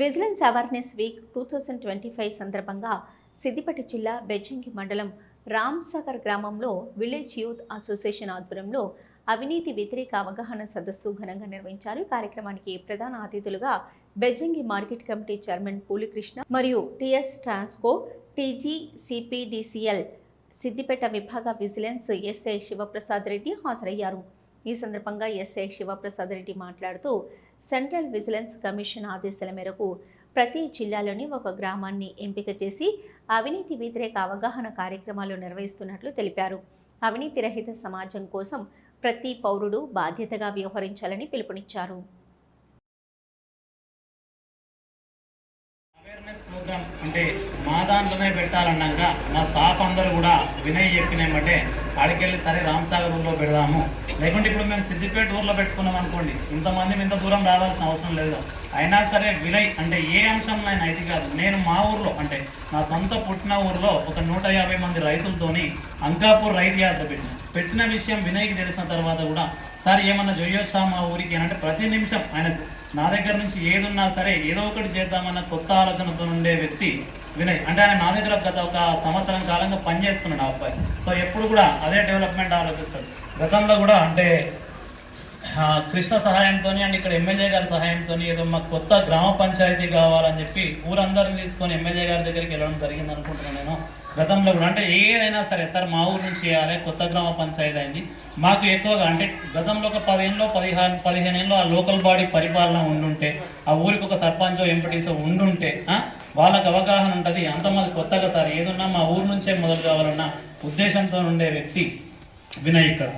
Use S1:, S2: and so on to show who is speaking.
S1: Vigilance awareness week two thousand twenty five సందర్భంగా సిద్దిపేట జిల్లా బెజ్జంకి మండలం రామ్సాగర్ గ్రామంలో విలేజ్ యూత్ అసోసియేషన్ ఆధ్వర్యంలో అవినీతి వ్యతిరేక అవగాహన సదస్సు ఘనంగా నిర్వహించారు. కార్యక్రమానికి ప్రధాన అతిథులుగా Bejjanki market committee chairman Pulikrishna మరియు TS Transco TG CPDCL Siddipet విభాగ విజిలెన్స్ ఎస్ఐ శివప్రసాద్ రెడ్డి హాజరయ్యారు. ఈ సందర్భంగా ఎస్ఐ శివప్రసాద్ రెడ్డి మాట్లాడుతూ సెంట్రల్ విజిలెన్స్ కమిషన్ ఆదేశాల మేరకు ప్రతి జిల్లాలోని ఒక గ్రామాన్ని ఎంపిక చేసి అవినీతి వ్యతిరేక అవగాహన కార్యక్రమాలు నిర్వహిస్తున్నట్లు తెలిపారు. అవినీతి రహిత సమాజం కోసం ప్రతి పౌరుడు బాధ్యతగా వ్యవహరించాలని పిలుపునిచ్చారు.
S2: అంటే మా దాంట్లోనే పెట్టాలన్నాక మా స్టాఫ్ అందరూ కూడా వినయ్ చెప్పినామంటే ఆడికెళ్ళి సరే రామ్సాగర్ ఊర్లో పెడదాము. లేకుంటే ఇప్పుడు మేము సిద్దిపేట ఊర్లో పెట్టుకున్నాం అనుకోండి ఇంతమంది ఇంత దూరం రావాల్సిన అవసరం లేదు. అయినా సరే వినయ్ అంటే ఏ అంశంలో ఆయన అయితే కాదు. నేను మా ఊర్లో అంటే నా సొంత పుట్టిన ఊర్లో ఒక నూట యాభై మంది రైతులతోని అంకాపూర్ రైతు యాత్ర పెట్టిన. పెట్టిన విషయం వినయ్కి తెలిసిన తర్వాత కూడా సార్ ఏమన్నా చేయొచ్చా మా ఊరికి? అని అంటే ప్రతి నిమిషం ఆయన నా దగ్గర నుంచి ఏదున్నా సరే ఏదో ఒకటి చేద్దామన్న కొత్త ఆలోచనతో ఉండే వ్యక్తి వినయ్. అంటే ఆయన నా దగ్గర గత ఒక సంవత్సరం కాలంగా పనిచేస్తున్నాడు ఆ అబ్బాయి. సో ఎప్పుడు కూడా అదే డెవలప్మెంట్ ఆలోచిస్తాడు. గతంలో కూడా అంటే కృష్ణ సహాయంతో అండ్ ఇక్కడ ఎమ్మెల్యే గారి సహాయంతో ఏదో మాకు కొత్త గ్రామ పంచాయతీ కావాలని చెప్పి ఊరందరిని తీసుకొని ఎమ్మెల్యే గారి దగ్గరికి వెళ్ళడం జరిగింది అనుకుంటున్నాను నేను. గతంలో కూడా అంటే ఏదైనా సరే సార్ మా ఊరు నుంచి చేయాలి కొత్త గ్రామ పంచాయతీ అయింది. మాకు ఎక్కువగా అంటే గతంలో ఒక పదిహేనులో పదిహేను పదిహేను ఏళ్ళు ఆ లోకల్ బాడీ పరిపాలన ఉండుంటే ఆ ఊరికి ఒక సర్పంచో ఎంపీటీసో ఉండుంటే ఆ, వాళ్ళకి అవగాహన ఉంటుంది. అంతమంది కొత్తగా సార్ ఏదున్నా మా ఊరు నుంచే మొదలు కావాలన్న ఉద్దేశంతో ఉండే వ్యక్తి వినయ్ ఇక్కడ